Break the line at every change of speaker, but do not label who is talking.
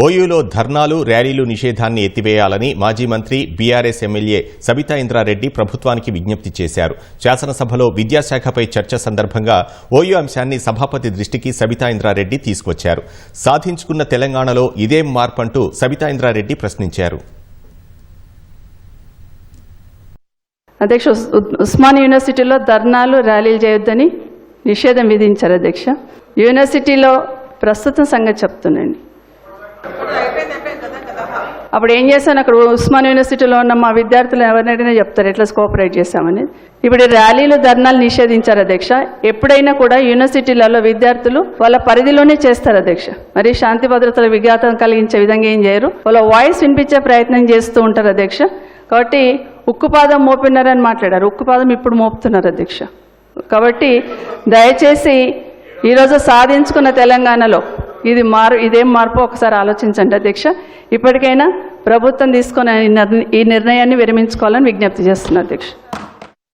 ఓయూలో ధర్నాలు ర్యాలీలు నిషేధాన్ని ఎత్తివేయాలని మాజీ మంత్రి బీఆర్ఎస్ ఎమ్మెల్యే సబితా ఇంద్రారెడ్డి ప్రభుత్వానికి విజ్ఞప్తి చేశారు. శాసనసభలో విద్యాశాఖపై చర్చ సందర్భంగా ఓయూ అంశాన్ని సభాపతి దృష్టికి సబితా ఇంద్రారెడ్డి తీసుకొచ్చారు. సాధించుకున్న తెలంగాణలో ఇదేం మార్పంటూ సబితా ఇంద్రారెడ్డి ప్రశ్నించారు.
అధ్యక్ష ఉస్- ఉస్మాన్ యూనివర్సిటీలో ధర్నాలు ర్యాలీలు చేయొద్దని నిషేధం విధించారు అధ్యక్ష. యూనివర్సిటీలో ప్రస్తుతం సంగతి చెప్తున్నాండి. అప్పుడు ఏం చేశాను? అక్కడ ఉస్మాన్ యూనివర్సిటీలో ఉన్న మా విద్యార్థులు ఎవరినైనా చెప్తారు ఎట్లా కోఆపరేట్ చేశామని. ఇప్పుడు ర్యాలీలు ధర్నాలు నిషేధించారు అధ్యక్ష. ఎప్పుడైనా కూడా యూనివర్సిటీలలో విద్యార్థులు వాళ్ళ పరిధిలోనే చేస్తారు అధ్యక్ష. మరి శాంతి భద్రతల విఘాతం కలిగించే విధంగా ఏం చేయరు. వాళ్ళ వాయిస్ వినిపించే ప్రయత్నం చేస్తూ ఉంటారు అధ్యక్ష. కాబట్టి ఉక్కుపాదం మోపినారని మాట్లాడారు. ఉక్కుపాదం ఇప్పుడు మోపుతున్నారు అధ్యక్ష. కాబట్టి దయచేసి ఈరోజు సాధించుకున్న తెలంగాణలో ఇది మారు ఇదేం మార్పు ఒకసారి ఆలోచించండి అధ్యక్ష. ఇప్పటికైనా ప్రభుత్వం తీసుకున్న ఈ ఈ నిర్ణయాన్ని విరమించుకోవాలని విజ్ఞప్తి చేస్తున్నా అధ్యక్ష.